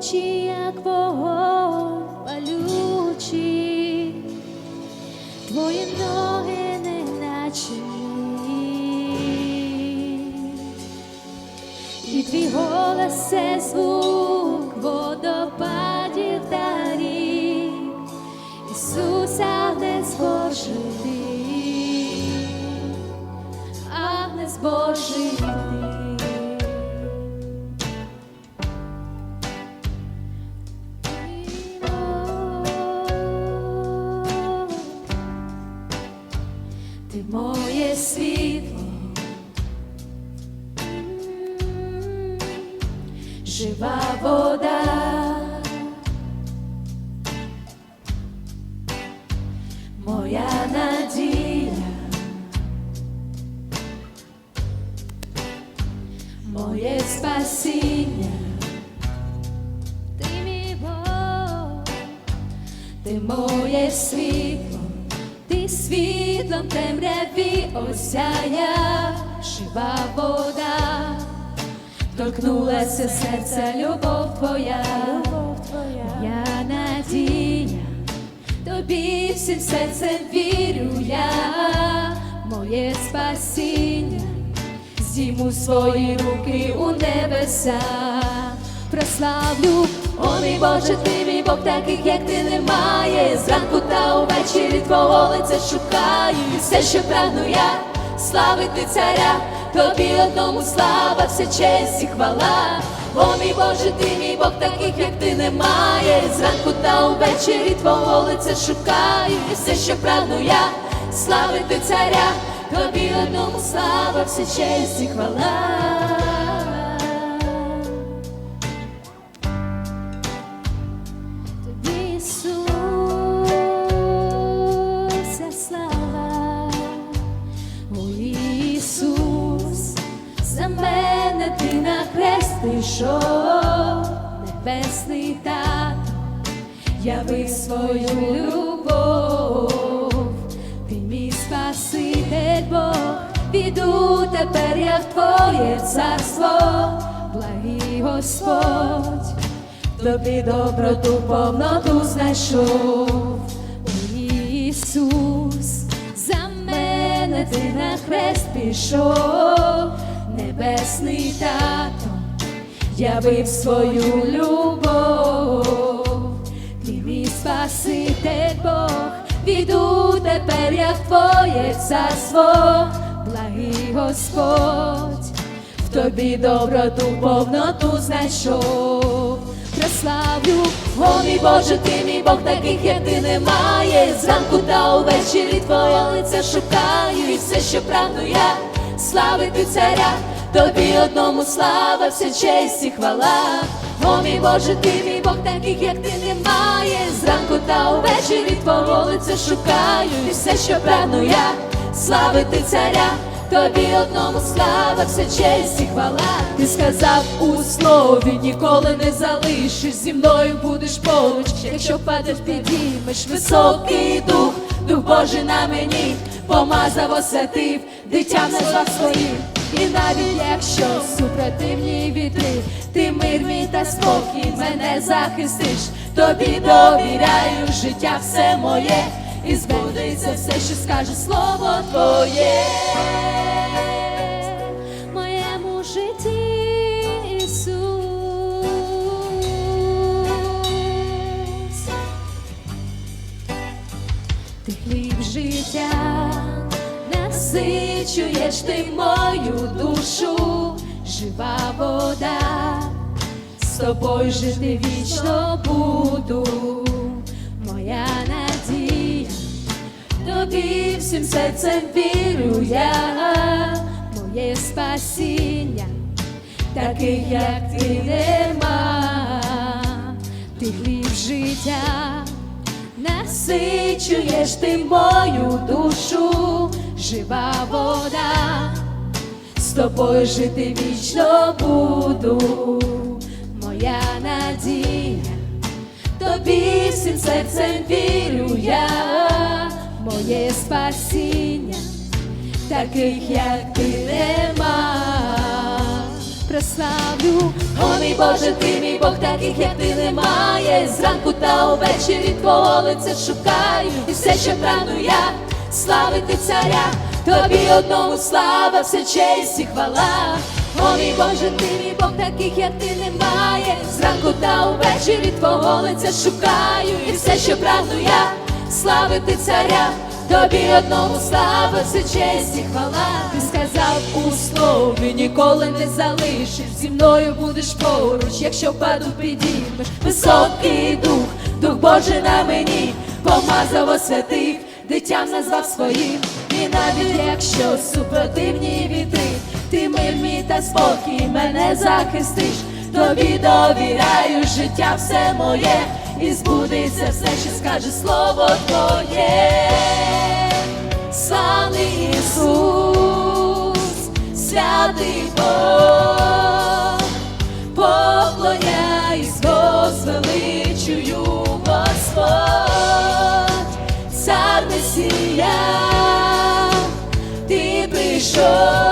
палючі, як вогонь палючі, твої ноги не наче і твій голос це звук водопадів та рік, Ісус, Агнець Божий, Агнець Божий. ти. Ти вода, моя надія, моє спасіння, ти мій Бог, ти моє світло, ти світлом темряві осяя, жива вода, торкнулася серця любов твоя, я надія, тобі всім серцем вірю я, моє спасіння, зіму свої руки у небеса, прославлю, о мій Боже, ти мій Бог, таких, як ти немає. Зранку та увечері твого лиця шукаю, і все, що прагну я, славити царя, тобі одному слава, вся честь і хвала. О мій Боже, ти мій Бог, таких, як ти немає. Зранку та увечері твого лиця шукаю, і все, що прагну я, славити царя, тобі одному слава, вся честь і хвала. Пішов, небесний тато, яви свою любов, ти мій спаситель Бог, піду тепер я в твоє царство, благий Господь. Тобі доброту, повноту знайшов. О, Ісус, за мене ти на хрест пішов, небесний тато, явив свою любов, ти мій спаситель Бог, віду тепер я твоє царство, благий Господь. В тобі доброту, повноту знайшов. Прославлю, о мій Боже, ти мій Бог, таких, як ти немає. Зранку та увечері твоє лице шукаю, і все, що прагну я, славити царя, тобі одному слава, вся честь і хвала. О мій Боже, ти мій Бог, таких, як ти немає. Зранку та увечері твого лице шукаю, і все, що прагну я, славити царя. Тобі одному слава, вся честь і хвала. Ти сказав у слові, ніколи не залишиш зі мною будеш поруч. Якщо впадеш, підіймеш високий дух, дух Божий на мені помазав, освятив, дитя назвав своїм. І навіть якщо супротивні вітри, ти мир мій та спокій мене захистиш, тобі довіряю життя все моє, і збудеться все, що скаже слово твоє. Насичуєш ти мою душу, жива вода, з тобою жити вічно буду, моя надія, тобі всім серцем вірю я, моє спасіння, таких як ти нема, ти хліб життя. Насичуєш ти мою душу, жива вода, з тобою жити вічно буду, моя надія, тобі всім серцем вірю я, моє спасіння, таких як ти нема. прославлю. О мій Боже, ти мій Бог, таких як ти немає. Зранку та увечері твого лиця шукаю, і все, що прагну я, славити царя, тобі одному слава, все честь і хвала. О мій Боже, ти мій Бог, таких як ти немає. Зранку та увечері твого лиця шукаю, і все, що прагну я, славити царя. Тобі одному слава, все честь і хвала. Ти сказав у слові, ніколи не залишиш. Зі мною будеш поруч, якщо паду підіймеш. Високий дух, дух Божий на мені, помазав освятив, дитям назвав своїм. І навіть якщо супротивні вітри, ти мир мій та спокій мене захистиш. Тобі довіряю життя все моє, і збудеться все, що скаже слово Твоє. Славний Ісус, святий Бог, 你说。